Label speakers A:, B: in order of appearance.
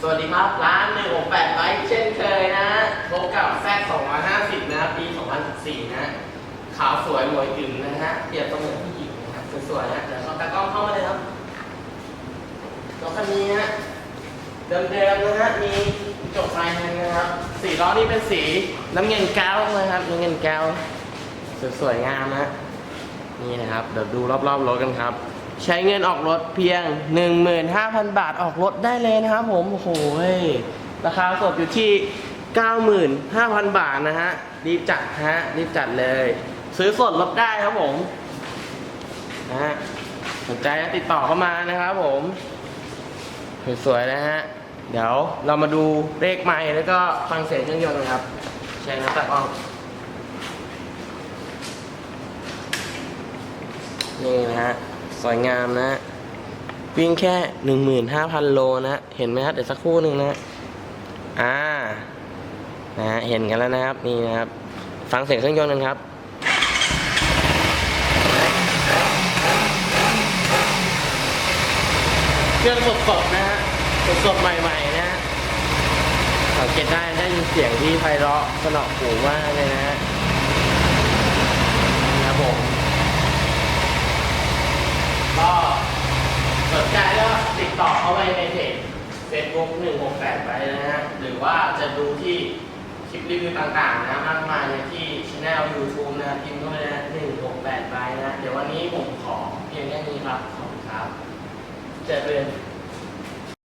A: สวัสดีครับร้าน 168ไบค์เช่นเคยนะพบกับแซด250 นะ ปี 2014 นะ ขาวสวยหมวยอึ๋มนะฮะเปรียบเสมือนผู้หญิงนะครับสวยๆนะเดี๋ยวเขาตากล้องเข้ามาเลยครับรถคันนี้ฮะเดิมๆนะฮะมีกระจกไฟนะครับสีล้อนี่เป็นสีน้ำเงินแก้วนะครับน้ำเงินแก้วสวยๆงามนะนี่นะครับเดี๋ยวดูรอบๆรถกันครับ ใช้เงินออกรถเพียง 15,000 บาทออกรถได้เลยนะครับผม โอ้โหเฮ้ยราคาสดอยู่ที่ 95,000 บาทนะฮะ รีบจัดฮะ รีบจัดเลย ซื้อสดลดได้ครับผมนะฮะสนใจติดต่อเข้ามานะครับผมสวยๆนะฮะ เดี๋ยวเรามาดูเลขไม้แล้วก็ฟังเสียงเครื่องยนต์กันครับ ใช่นะแต่ก็นี่นะฮะ สวยงามนะ วิ่งแค่ 15,000 โลนะ เห็นไหมครับ เดี๋ยวสักครู่หนึ่งนะ อ่า นะเห็นกันแล้วนะครับ นี่นะครับ ฟังเสียงเครื่องยนต์กันครับเครื่องสดๆนะฮะสดๆใหม่ๆนะฮะสังเกตได้ได้ยินเสียงที่ไพเราะสนอหูมากเลยนะฮะนี่ครับผม ก็สนใจก็ติดต่อเข้าไปในเพจ Facebook 168ไปนะฮะ หรือว่าจะดูที่คลิปรีวิวต่างๆนะมากมายเลยที่ช anel YouTube นะพิมพ์เข้าไปนะ168ไปนะ เดี๋ยววันนี้ผมขอเพียงแค่นี้ครับ ขอบคุณครับ เจอกัน